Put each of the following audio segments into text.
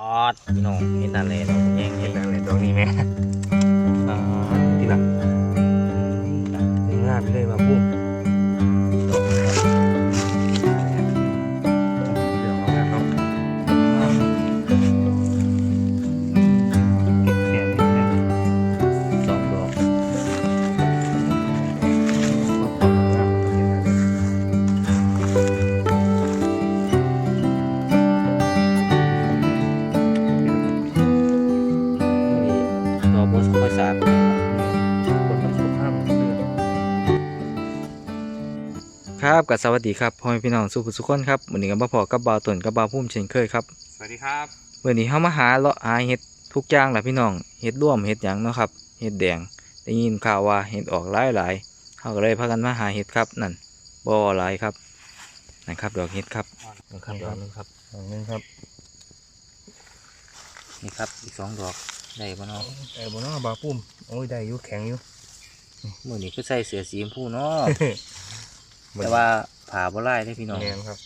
ออดพี่น้องเห็นอะไรเราแย่งเห็เห็นอะไรตรงนี้ไหม กับสวัสดีครับพ่อแม่พี่น้องสุขสุขคนครับวันนี้กับบ่าวพอกับบ่าวตนกับบ่าวพุ่มเช่นเคยครับสวัสดีครับวันนี้เฮามาหาเลาะหาเห็ดทุกอย่างแหละพี่น้องเห็ดร่วมเห็ดหยังเนาะครับเห็ดแดงได้ยินข่าวว่าเห็ดออกหลายหลายๆเฮาก็เลยพากันมาหาเห็ดครับนั่นบ่อหลายครับนั่นครับดอกเห็ดครับนี่ครับดอกหนึงครับดอกหนึงครับนี่ครับอีกสองดอกได้บ่เนาะไอ้บนน้าบาพุ่มโอ้ยได้อยู่แข็งอยู่มื้อนี้คือใส่เสื้อสีชมพูเนาะ แต่ว่าผ่าบ่ลายได้พี่น้องแงนครับ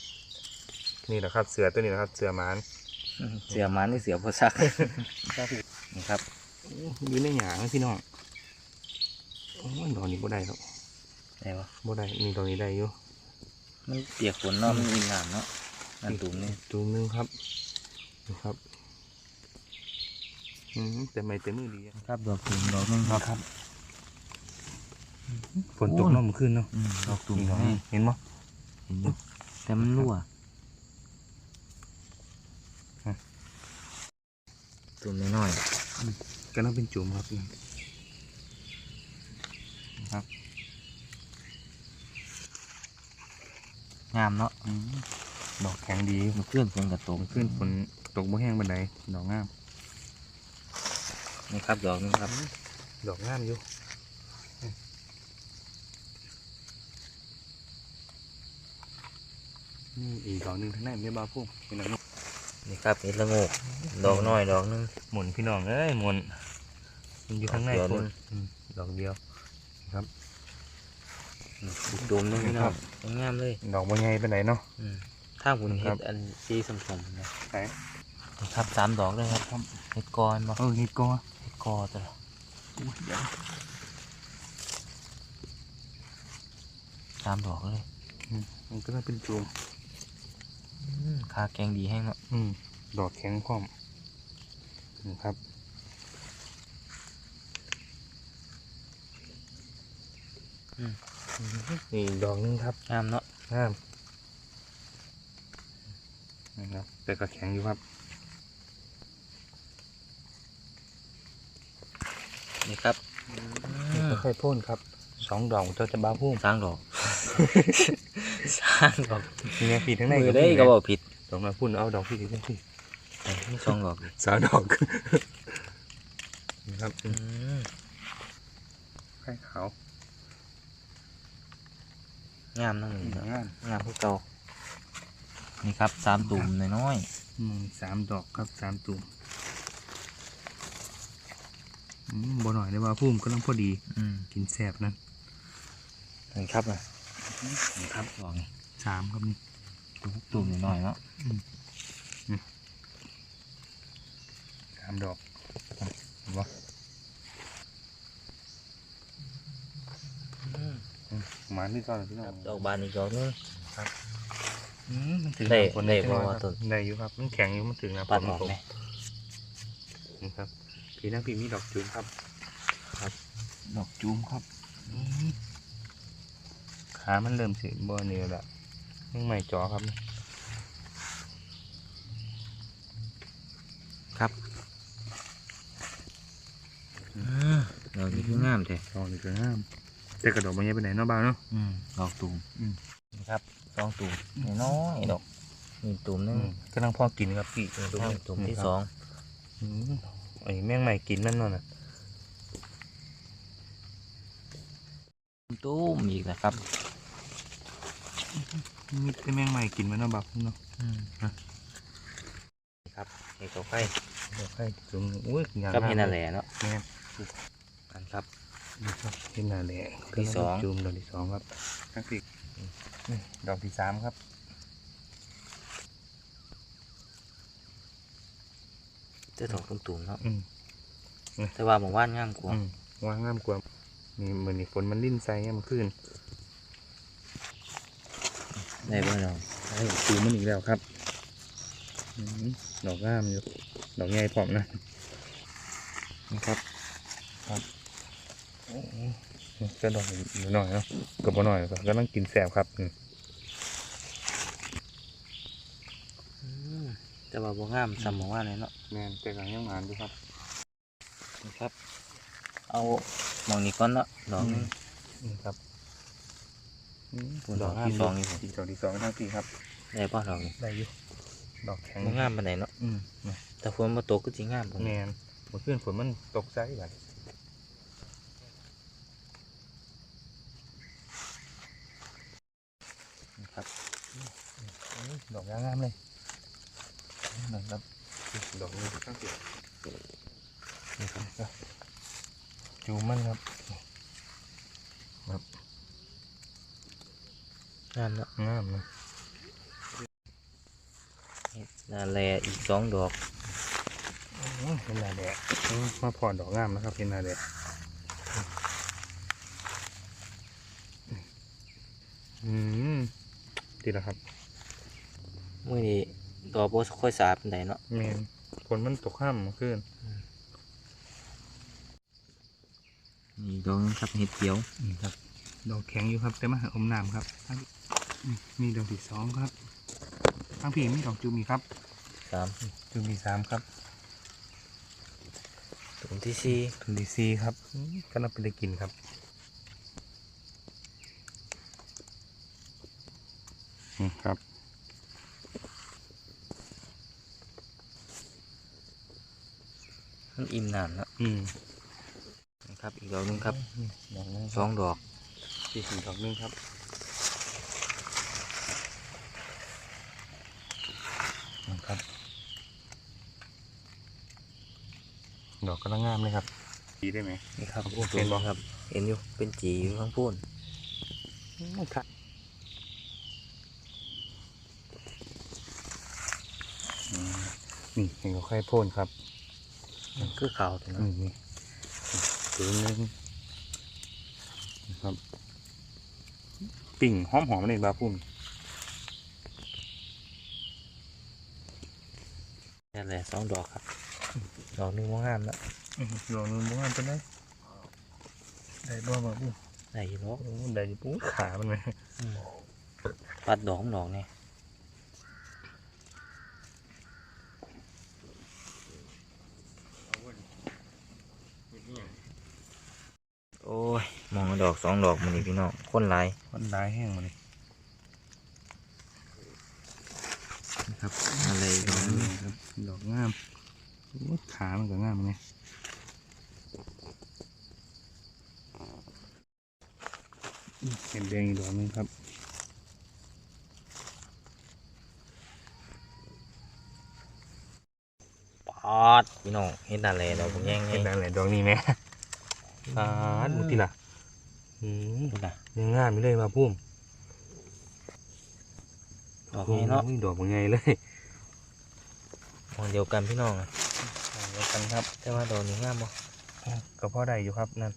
นี่แหละครับเสือตัวนี้นะครับ เสือหมานเสือมันนี่เสือบ่ซักนี่ครับอยู่ในหยางนะพี่น้องโอ้ยดอกนี้บ่ได้หรอกได้บ่บ่ได้มีดอกนี้ได้อยู่มันเปียกฝนเนาะมันมีน้ำเนาะนั่นตุ่มนี่จูงหนึงครับนี่ครับอืมแต่ไม่เต็มมือดีอะครับดอกตุ่มดอกนึงครับครับ ฝนตกเน้องมันขึ้นเนาะอืมดอกตุ่มนี่ดอกนี่นี้เห็นมั้เห็นอยู่แต่มันรั่วตุ่มน้อยก็ต้องเป็นจุ่มครับนี่นะครับๆงามเนาะอืมดอกแข็งดีมันเคลื่อนฝนกระตกขึ้นฝนตกบ่แห้งบันไดดอกงามนี่ครับดอกนึงครับ ดอกงามอยู่ นี่อีกดอกหนึ่งทางไหนไม่บ้าพุ่มเป็นดอกนี่ครับเห็ดละโงกดอกน้อยดอกนึงหมุนพี่น้องเอ้ยหมุนมันอยู่ข้างในดอกเดียวพุ่นนึงอืมดอกเดียวตุ่มนึงพี่น้ครัองบงามเลย ดอกบัวใหญ่ไปไหนใดเนาะอืมถ้าบุญคเห็รัดบอันสีสมๆนะไหนนี่ครับสามดอกเลยครับเห็ดกอนบ่เออนี่ก็เห็ดกอตัวละสามดอกเลยมันก็ต้องเป็นจูม อืมคาแกงดีแห้งเนาะอืมดอกแข็งพร้อมนะครับนี่อีกดอกหนึงครับงามเนาะงามนะครับแต่ก็แข็งอยู่ครับนี่ครับนี่ก็ค่อยพ่นครับสองดอกเจ้าจะบ้าพุ่มสร้างดอก สร้างดอกนี่ไงปีทั้งในมือได้ก็บอกผิดดอกมาพุ่นเอาดอกพี่ที่ที่แต่มีสองดอกดิสาวดอกนะครับอืมไข่ขาวงามนั่งนี่เนาะงามงามพวกเก่านี่ครับสามตุ่มน้อยอืมสามดอกครับสามตุ่มอืมบ่หน่อยได้ว่าพุ่มก็ต้องพอดีๆอืมกินแซ่บนะนี่ครับอะนี่ ครับดอกนี่สามครับนี่ตุ่มน้อยๆเนาะสามดอกเห็นปะอืมหมาที่ก่อนพี่น้องดอกบานอีกดอกนึงอืมมันถึงได้น้ำฝนได้จังหน่อยบ่ว่าครับต้นได้อยู่ครับมันแข็งอยู่มันถึงน้ำฝปัดนออกตกไหมนี่ครับพี่นั่งพี่มีดอกจูนครับ ดอกจุ้มครับ ขามันเริ่มสิบ่เหนียวละยังไม่จ่อครับ ครับอืมดอกนี้คืองามแท้ดอกนี่ก็งามแต่กระดอกมันยังไปไหนเนาะบ้าวเนาะอืมดอกตุ่มอืมนี่ครับสองตุ่มน้อยๆดอกนี่ตุ่มหนึอืงมกำลังพอกินครับพี่ตุ่มตุ่มที่สองอืมไอ้แมงใหม่กินนั่นน่ะ ตุ้มอีกนะครับมีแต่แมงใหม่กินมันเนาะบับเนาะอืมนี่ครับเห็ดเขาไข่เดี๋ยวให้ถึงอุ้ยงามกับเห็ดนาแหล่เนาะแม่นอันครับนี่ครับเห็นหน้าแหล่ที่สองจูมดอกที่สองครับทั้งสี่นี่ดอกที่สามครับจะดอกตุ่มๆเนาะอืมแต่ว่าหมู่บ้านงามกว่าอืมวางงามกว่า นี่เหมือนนี่ฝนมันลิ้นใส่เนี่ยมันขึ้นได้บ่น้องไอ้ตูมันอีกแล้วครับอืมดอกงามอยู่ ดอกใหญ่พร้อมนะนะครับโอ้โหก็ดอกหน่อยเนาะเกับบ่หน่อยก็กำลังกินแสบครับอืมอืมแต่ว่าบ่งามซ้ำหมู่บ้านเลยเนาะแม่นแต่ก็ยังงานอยู่ครับนะครับ เอาห มองนี้ก่อนเนาะดอกหนึงนี่ครับอืมดอกที่สองนี่ผมอีกดอกที่สองทั้งสี่ครับได้บ่ดอกนี้ได้อยู่ดอกแข็งบ่งามปานใดเนาะอืมนะแต่ฝนบ่ตกก็สิงามพุ่นแมนเมื่อคืนฝนมันตกใจแบบนะครับดอกงามๆเลยนะครับดอกนี้ทั้งสี่นี่ครับ จูมันครับงามเนาะงามนะนาแลอีกสองดอกอื้อเป็นนาแดดอื้อมาพอดอกงามนะครับเป็นนาแดดอืมดีแล้วครับมื้อนี้ดอกบ่ค่อยสาปานใดเนาะแมนฝนมันตกข้ามเมื่อคืน ดอกนึงครับเห็ดเขียวนี่ครับดอกแข็งอยู่ครับ แต่มาอมน้ำครับทั้งนี่มีดอกที่สองครับทั้งพี่มีดอกจูมีครับสามจูมีสามครับตุ่มที่สี่ทุนดีซีครับอืมก็น่าเป็นได้กินครับอืมครับมันอิ่มน้ำเนาะอืมนะ ครับอีกดอกหนึงครับดอกนึงสองดอกสี่สิบดอกนึงครับนะครับ ดอกกำลังงามเลยครับดีได้ไหมนี่ครับโอ้ตัวเห็นบ่นี้ครับ เห็นอยู่เป็นจีอยู่ข้างพูนครับอืมนี่เห็นเขาไข่พ่นครับ คือขาวตัวนั้อืนมนี่ ตัวนึงนะครับ ปิ่งหอมหอมๆเลยบาพุ่มนั่นแหละสองดอกครับ ดอกหนึงว่างามแล้วลองนึงบ้านเป็นได้ได้บ้าบาพุ่มได้อยู่เนาะโอ้ได้อยู่ปุ๊บขามันไหมอืมปัดดอกของดอกเนี่ยโอ้ย มองดอกสองดอกมันนี่พี่น้องคนหลายมันลายแห้งมาเลยนะครับอะไรดอกนึงครับดอกงามโอ้ขามันก็งามไงเห็นแดงอีกดอกนึงครับปาดพี่น้องเห็นอะไรดอกผมแย่งไงเห็นได้เลยดอกนี้ไหมอ่าดูทีละ อืมดูนะยังงามอยู่เลยมาพุ่มดอกนี้เนาะโอ้ยดอกมันไงเลยมองเดียวกันพี่น้องอะเดียวกันครับแต่ว่าดอกนี้งามบ่ก็พอได้อยู่ครับนั่น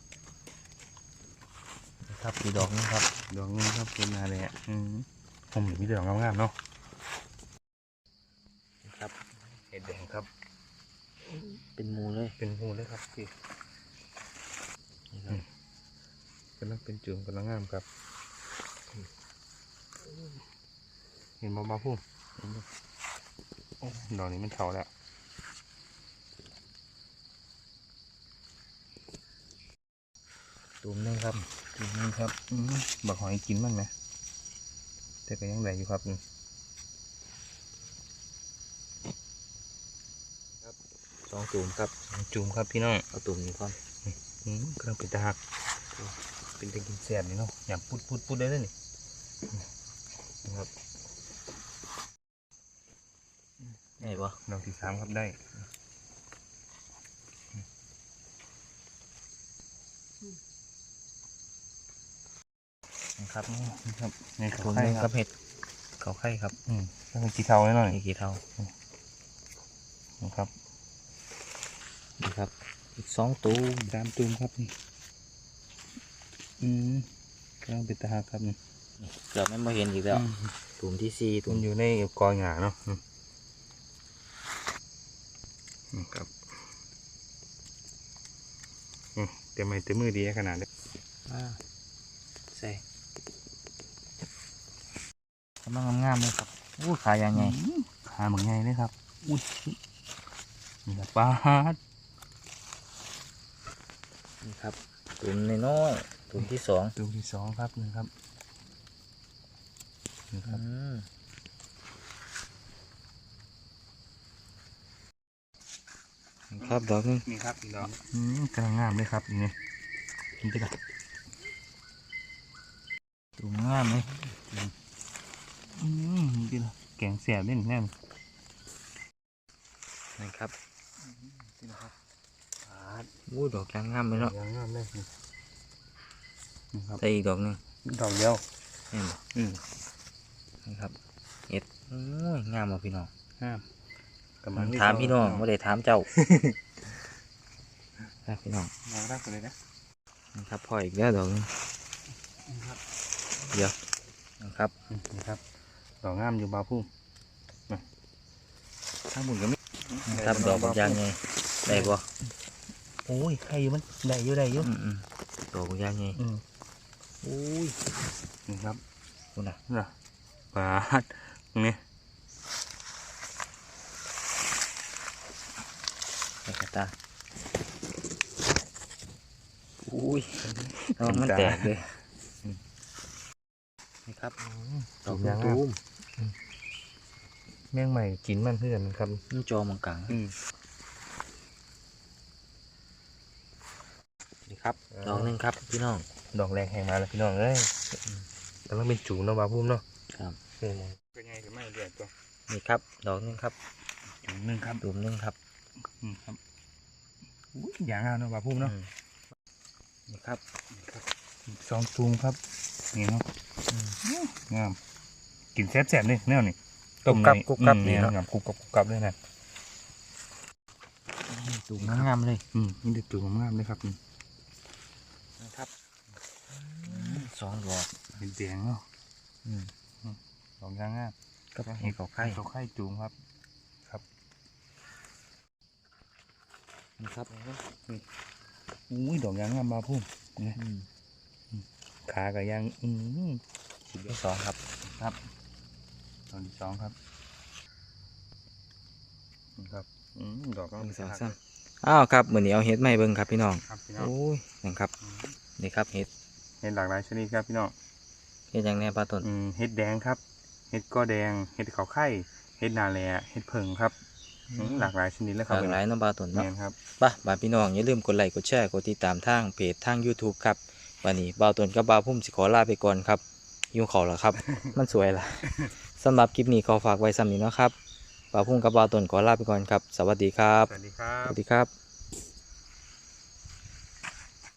นะครับอีกดอกนึงครับ ดอกนี้ครับเป็นอะไรอะอืมผมเห็นมีแต่ดอกงามๆเนาะนะครับเห็ดแดงครับ เป็นหมูเลยเป็นหูเลยครับพี่นี่ครับ กำลังเป็นจุ่มกำลังงามครับ เห็นเบาๆพุ่มเห็นบ่โอ้ดอกนี้มันเถาแล้วตูมหนึงครับจุ่มนี่ครับอืมบักหอยกินมันไหมแต่ก็ยังได้อยู่ครับนี่สองตูมครับจุ่มครับพี่น้องเอาตูมนี้ก่อนอืมกำลังเป็นตาหัก เป็นตะกินแสบนี่เนาะอย่าพุดพุดพุดได้เลยนี่นะครับได้ปะดอกที่สามครับได้นะครับนี่ครับในเขาตูมหไข่นึงคครัรับบเห็ดเขาไข่ครับ อืมก็เป็นกีเทาแน่นอนนี่กี่เท่านะครับนี่ครับอีกสองตูมสามตูมครับนี่ อืมกำลังเป็นตาหักครับนี่เกือบไม่มาเห็นอีกแล้วอืมตูมที่สี่ตูมัมนอยู่ในกอหญ้าเนาะอืมอืมครับอืมเต็มไม้เต็มมือดีขนาดนี้อ่าใส่กำลังงามๆเลยครับอู้ขายยังไงอืมขาเหมือนไงเลยครับอุ้ยนี่ละปลาฮาดนี่ครับตูมน้อยๆ ตูมที่สองตูมที่สองครับนี่ครับนี่ครับอืมนี่ครับดอกหนึงนี่ครับอีกดอกอืมกำลังงามเลยครับนี่นี่กินไปก่อนตูมงามเลยอืมกินละแกงเสียบเล่นแน่นนี่ครับนี่นะครับปาดอู้ดอกยางงามเลยเนาะกำลังงามเลย นี่นี่ครับใส่อีกดอกหนึงดอกเดียวเห็นบ่อืมนี่ครับเห็ดโอ้ยงามอะพี่น้องงามกำลังถามพี่น้องไม่ได้ถามเจ้าครับพี่น้องมารักกันเลยนะนี่ครับพ่ออีกแล้วดอกหนึงนี่ครับเดี๋ยวนะครับอืมนี่ครับดอกงามอยู่บาพุ่มมาข้างบนก็มีครับดอกบางอย่างไงได้บ่โอ้ยใครอยู่มันได้อยู่ได้อยู่อืมอืมดอกบางอย่างไง อืมอุ้ยนี่ครับคุณน่ะน่ะปาดตรงนี้ในกระตาอุ้ยระวังมันแตกเลยนี่ครับดอกยางตูมแมงใหม่กินมันเพื่อนครับนี่จอมังกังอืมนี่ครับอ่าดอกหนึงครับพี่น้อง ดอกแรงแหงมาแล้วพี่น้องเอ้ยกำลังเป็นจูงเนาะบาพุ่มเนาะครับเป็นไงถึงไม่เดือดตัวนี่ครับ ดอกหนึงครับจูงหนึ่งครับตูมหนึงครับอืมครับอุ้ยอย่างงามเนาะบาพุ่มเนาะอืมนี่ครับอีกสองจูงครับนี่เนาะอืมงามกินแซ่บๆเลยแนวนี่กรุบกรับในกรุบกรับอืมดีนี่เนาะงามกรุบกรับกรุบกรับเลยนะตูมงามๆเลยอืมนี่เด็ดจูงงามๆเลยครับนี่นะครับ สองดอกเป็นแดงเนาะอืมดอกยางงามก็เห็ดเขาไข่เขาไข่จูงครับนะครับอุ้ยดอกยางงามบาพุ่มนี่อืมขากับยางอืมสิบที่สองครับครับดอกที่สองครับนี่ครับอืมดอกก็หนึ่งสองสามอ้าวครับเหมือนนี้เอาเห็ดมาให้เบิ่งครับพี่น้องครับพี่น้องโอ้ยนั่นครับอืมนี่ครับเห็ด เห็ดหลากหลายชนิดครับพี่น้องเห็ดอย่างแน่ปลาต้นอืมเห็ดแดงครับเห็ดก้อแดงเห็ดเขาไข่เห็ดนาแลเห็ดเผิงครับอืมหลากหลายชนิดแล้วคหรับลากหลายเน้ำปลาต้นแมเนาะนครับไป่ะบาดพี่น้องอย่าลืมกดไลค์กดแชร์กดติดตามทางเพจทาง YouTube ครับ วันนี้บ่าวต้นกับบ่าวพุ่มสิขอลาไปก่อนครับ ยุ่งเขาแล้วครับ มันสวยล่ะสำหรับคลิปนี้ขอฝากไว้ซ้ำนี้เนาะครับบ่าวพุ่มกับบ่าวต้นขอลาไปก่อนครับ สวัสดีครับ สวัสดีครัสบ วัสดีครับ